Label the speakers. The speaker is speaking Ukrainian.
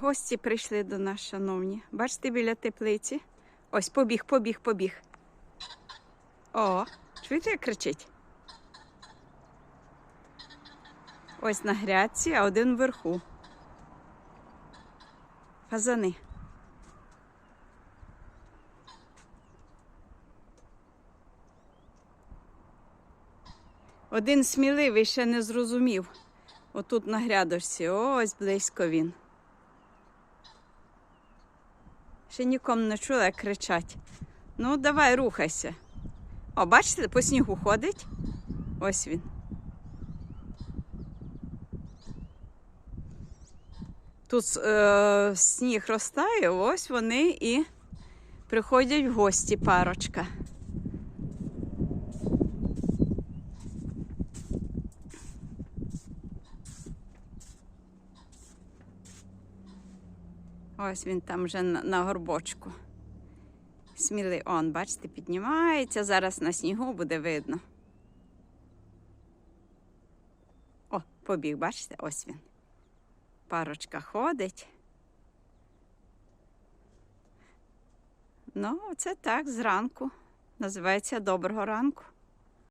Speaker 1: Гості прийшли до нас, шановні. Бачите, біля теплиці. Ось побіг, побіг, побіг. О, чуєте, як кричить? Ось на грядці, а один вверху. Фазани. Один сміливий ще не зрозумів. Отут на грядочці, ось близько він. Ще нікому не чула, як кричать. Ну, давай, рухайся. О, бачите, по снігу ходить. Ось він. Тут е, сніг розтає, ось вони і приходять в гості парочка. Ось він там вже на, горбочку. Смілий он, бачите, піднімається. Зараз на снігу буде видно. О, побіг, бачите, ось він. Парочка ходить. Ну, це так зранку. Називається доброго ранку.